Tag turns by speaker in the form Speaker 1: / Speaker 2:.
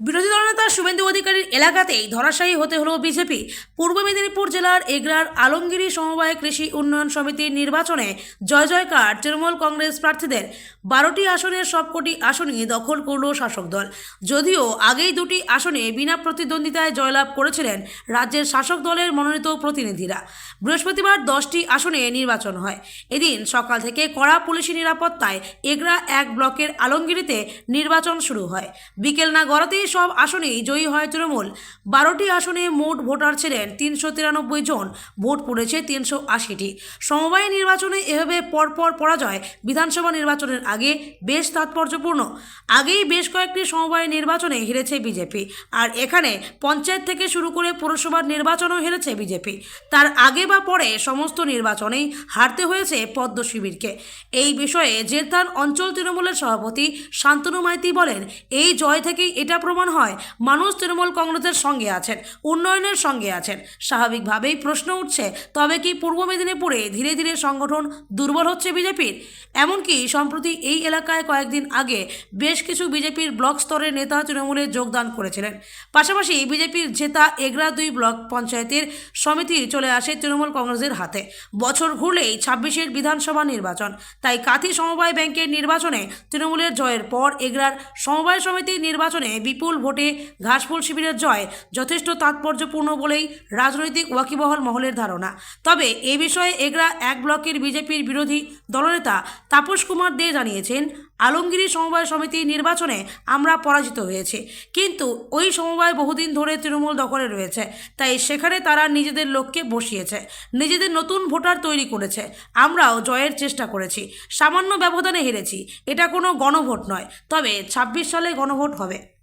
Speaker 1: বিরোধী দলনেতা শুভেন্দু অধিকারীর এলাকাতেই ধরাশায়ী হতে হলো বিজেপি। পূর্ব মেদিনীপুর জেলার এগরার আলমগিরি সমবায় কৃষি উন্নয়ন সমিতির নির্বাচনে জয় জয়কার তৃণমূল কংগ্রেস প্রার্থীদের বারোটি আসনের সবকটি আসনই দখল করল শাসক দল। যদিও আগেই দুটি আসনে বিনা প্রতিদ্বন্দ্বিতায় জয়লাভ করেছিলেন রাজ্যের শাসক দলের মনোনীত প্রতিনিধিরা। বৃহস্পতিবার দশটি আসনে নির্বাচন হয়। এদিন সকাল থেকে কড়া পুলিশি নিরাপত্তায় এগরা এক ব্লকের আলমগিরিতে নির্বাচন শুরু হয়। বিকেল না গড়াতেই সব আসনেই জয়ী হয় তৃণমূল। বারোটি আসনে মোট ভোটার ছিলেন তিনশো তিরানব্বই জন, ভোট পড়েছে তিনশো আশিটি। সমবায় নির্বাচনে এভাবে পরপর পরাজয় বিধানসভা নির্বাচনের আগে বেশ তাৎপর্যপূর্ণ। আগেই বেশ কয়েকটি সমবায় নির্বাচনে হেরেছে বিজেপি, আর এখানে পঞ্চায়েত থেকে শুরু করে পুরসভার নির্বাচনও হেরেছে বিজেপি। তার আগে বা পরে সমস্ত নির্বাচনেই হারতে হয়েছে পদ্ম শিবিরকে। এই বিষয়ে জেরতান অঞ্চল তৃণমূলের সভাপতি শান্তনু মাইতি বলেন, এই জয় থেকেই এটা প্রমাণ হয়। মানুষ তৃণমূল কংগ্রেসের সঙ্গে আছেন, উন্নয়নের সঙ্গে আছেন। স্বাভাবিকভাবেই প্রশ্ন উঠছে, তবে কি পূর্ব মেদিনীপুরে ধীরে ধীরে সংগঠন দুর্বল হচ্ছে বিজেপির? এমনকি সম্প্রতি এই এলাকায় কয়েকদিন আগে বেশ কিছু বিজেপির ব্লক স্তরের নেতা তৃণমূলে যোগদান করেছিলেন। পাশাপাশি বিজেপির জেতা এগরা দুই ব্লক পঞ্চায়েতের সমিতি চলে আসে তৃণমূল কংগ্রেসের হাতে। বছর ঘুরলেই ছাব্বিশের বিধানসভা নির্বাচন। তাই কাথি সমবায় ব্যাংকের নির্বাচনে তৃণমূলের জয়ের পর এগরার সমবায় সমিতির নির্বাচনে বিপুল ভোটে ঘাসফুল শিবিরের জয় যথেষ্ট তাৎপর্যপূর্ণ বলেই রাজনৈতিক ওয়াকিবহল মহলের ধারণা। তবে এ বিষয়ে এগরা এক ব্লকের বিজেপির বিরোধী দলনেতা তাপস কুমার দে জানিয়েছেন, আলমগিরি সমবায় সমিতি নির্বাচনে আমরা পরাজিত হয়েছি। কিন্তু ওই সমবায় বহুদিন ধরে তৃণমূল দখলে রয়েছে। তাই সেখানে তারা নিজেদের লোককে বসিয়েছে। নিজেদের নতুন ভোটার তৈরি করেছে। আমরাও জয়ের চেষ্টা করেছি। সামান্য ব্যবধানে হেরেছি। এটা কোনো গণভোট নয়। তবে ছাব্বিশ সালে গণভোট হবে।